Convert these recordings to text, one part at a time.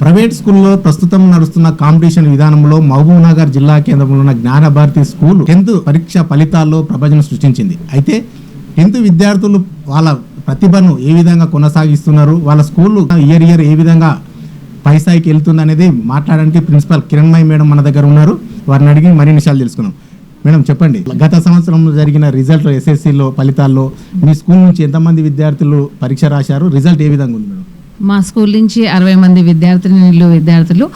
Private స్కూల్లో ప్రస్తుతం నడుస్తున్న కాంపిటీషన్ విధానంలో మహబూబ్ నగర్ జిల్లా కేంద్రంలో ఉన్న జ్ఞానభారతి స్కూల్ టెన్త్ పరీక్ష ఫలితాల్లో ప్రపంచం సృష్టించింది. అయితే టెన్త్ విద్యార్థులు వాళ్ళ ప్రతిభను ఏ విధంగా కొనసాగిస్తున్నారు? వాళ్ళ స్కూల్ ఇయర్ ఇయర్ ఏ విధంగా పై స్థాయికి వెళ్తుంది అనేది మాట్లాడడానికి ప్రిన్సిపల్ కిరణ్మయ్ మేడం మన దగ్గర ఉన్నారు. వారిని అడిగి మరిన్ని విషయాలు తెలుసుకున్నాం మేడం చెప్పండి. గత సంవత్సరంలో జరిగిన రిజల్ట్ ఎస్ఎస్సిలో ఫలితాల్లో మీ స్కూల్ నుంచి ఎంతమంది విద్యార్థులు పరీక్ష రాశారు? రిజల్ట్ ఏ విధంగా ఉంది మేడం? మా స్కూల్ నుంచి అరవై మంది విద్యార్థినిలు విద్యార్థులు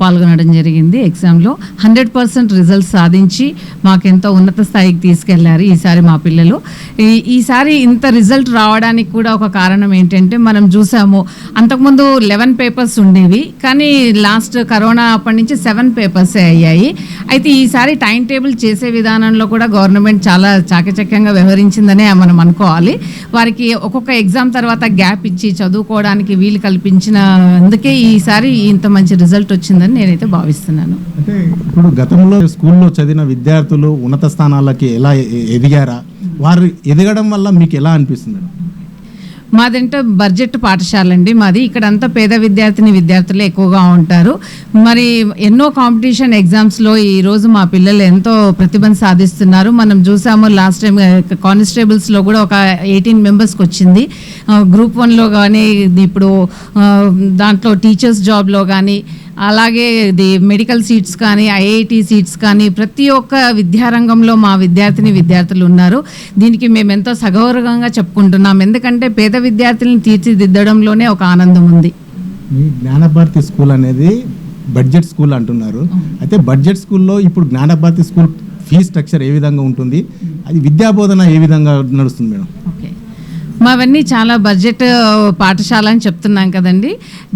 పాల్గొనడం జరిగింది ఎగ్జామ్లో. హండ్రెడ్ పర్సెంట్ రిజల్ట్స్ సాధించి మాకెంతో ఉన్నత స్థాయికి తీసుకెళ్ళారు ఈసారి మా పిల్లలు. ఈ ఈసారి ఇంత రిజల్ట్ రావడానికి కూడా ఒక కారణం ఏంటంటే మనం చూసాము అంతకుముందు లెవెన్ పేపర్స్ ఉండేవి కానీ లాస్ట్ కరోనా అప్పటి నుంచి సెవెన్ పేపర్సే అయ్యాయి. అయితే ఈసారి టైం టేబుల్ చేసే విధానంలో కూడా గవర్నమెంట్ చాలా చాకచక్యంగా వ్యవహరించిందనే మనం అనుకోవాలి. వారికి ఒక్కొక్క ఎగ్జామ్ తర్వాత గ్యాప్ ఇచ్చి చదువుకోవడానికి వీలు కల్పించిన అందుకే ఈసారి ఇంత మంచి రిజల్ట్ వచ్చిందని నేనైతే భావిస్తున్నాను. అంటే ఇప్పుడు గతంలో స్కూల్లో చదివిన విద్యార్థులు ఉన్నత స్థానాలకి ఎలా ఎదిగారా? వారు ఎదగడం వల్ల మీకు ఎలా అనిపిస్తుంది? మాదంటే బడ్జెట్ పాఠశాల అండి మాది ఇక్కడంతా పేద విద్యార్థిని విద్యార్థులు ఎక్కువగా ఉంటారు. మరి ఎన్నో కాంపిటీషన్ ఎగ్జామ్స్లో ఈరోజు మా పిల్లలు ఎంతో ప్రతిభను సాధిస్తున్నారు. మనం చూసాము లాస్ట్ టైం కానిస్టేబుల్స్లో కూడా ఒక ఎయిటీన్ మెంబర్స్కి వచ్చింది. గ్రూప్ వన్లో కానీ ఇప్పుడు దాంట్లో టీచర్స్ జాబ్లో కానీ అలాగే ఇది మెడికల్ సీట్స్ కానీ ఐఐటి సీట్స్ కానీ ప్రతి ఒక్క విద్యారంగంలో మా విద్యార్థిని విద్యార్థులు ఉన్నారు. దీనికి మేము ఎంతో సగౌరవంగా చెప్పుకుంటున్నాం. ఎందుకంటే పేద విద్యార్థులను తీర్చిదిద్దడంలోనే ఒక ఆనందం ఉంది. మీ జ్ఞానభారతి స్కూల్ అనేది బడ్జెట్ స్కూల్ అంటున్నారు. అయితే బడ్జెట్ స్కూల్లో ఇప్పుడు జ్ఞానభారతి స్కూల్ ఫీ స్ట్రక్చర్ ఏ విధంగా ఉంటుంది? అది విద్యాబోధన ఏ విధంగా నడుస్తుంది మేడం? మావన్నీ చాలా బడ్జెట్ పాఠశాల అని చెప్తున్నాం కదండి.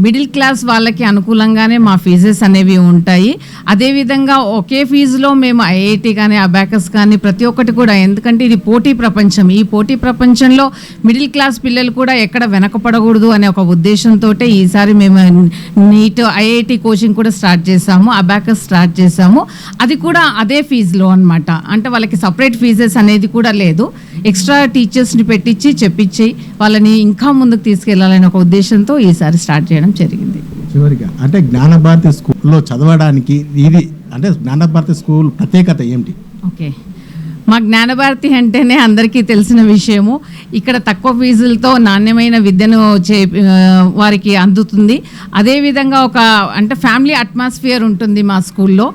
మిడిల్ క్లాస్ వాళ్ళకి అనుకూలంగానే మా ఫీజెస్ అనేవి ఉంటాయి. అదేవిధంగా ఒకే ఫీజులో మేము ఐఐటి కానీ అబాకస్ కానీ ప్రతి ఒక్కటి కూడా ఎందుకంటే ఇది పోటీ ప్రపంచం. ఈ పోటీ ప్రపంచంలో మిడిల్ క్లాస్ పిల్లలు కూడా ఎక్కడ వెనకపడకూడదు అనే ఒక ఉద్దేశంతో ఈసారి మేము నీట్ ఐఐటి కోచింగ్ కూడా స్టార్ట్ చేసాము అబాకస్ స్టార్ట్ చేసాము అది కూడా అదే ఫీజులో అన్నమాట. అంటే వాళ్ళకి సపరేట్ ఫీజెస్ అనేది కూడా లేదు. ఎక్స్ట్రా టీచర్స్ని పెట్టించి చెప్పించి వాళ్ళని ఇంకా ముందుకు తీసుకెళ్ళాలనే ఒక ఉద్దేశంతో ఈసారి స్టార్ట్ చేయడం జరిగింది. చివరిగా అంటే జ్ఞానభారతి స్కూల్లో చదవడానికి ఇది అంటే జ్ఞానభారతి స్కూల్ ప్రత్యేకత ఏమిటి ఓకే. మా జ్ఞానభారతి అంటేనే అందరికీ తెలిసిన విషయము. ఇక్కడ తక్కువ ఫీజులతో నాణ్యమైన విద్యను చే వారికి అందుతుంది. అదేవిధంగా ఒక అంటే ఫ్యామిలీ అట్మాస్ఫియర్ ఉంటుంది మా స్కూల్లో.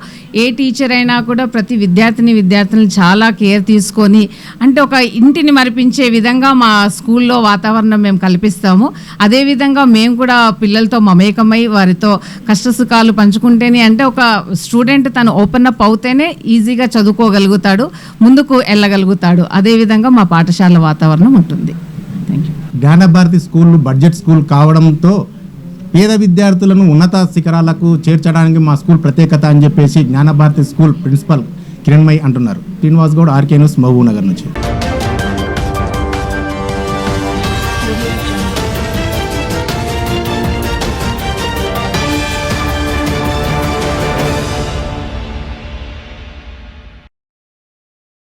ఏ టీచర్ అయినా కూడా ప్రతి విద్యార్థిని విద్యార్థులను చాలా కేర్ తీసుకొని అంటే ఒక ఇంటిని మరిపించే విధంగా మా స్కూల్లో వాతావరణం మేము కల్పిస్తాము. అదేవిధంగా మేము కూడా పిల్లలతో మమేకమై వారితో కష్టసుఖాలు పంచుకుంటేనే అంటే ఒక స్టూడెంట్ తను ఓపెన్ అప్ అవుతేనే ఈజీగా చదువుకోగలుగుతాడు. ముందు ముందుకు వెళ్ళగలుగుతాడు అదేవిధంగా మా పాఠశాల వాతావరణం ఉంటుంది. Thank you Gnanabharathi school budget school కావడంతో పేద విద్యార్థులను ఉన్నత శిఖరాలకు చేర్చడానికి మా స్కూల్ ప్రత్యేకత అని చెప్పేసి జ్ఞానభారతి స్కూల్ ప్రిన్సిపల్ కిరణ్మయ్ అంటున్నారు. శ్రీనివాస్ గౌడ్ ఆర్కే న్యూస్ మహబూబ్ నగర్ నుంచి.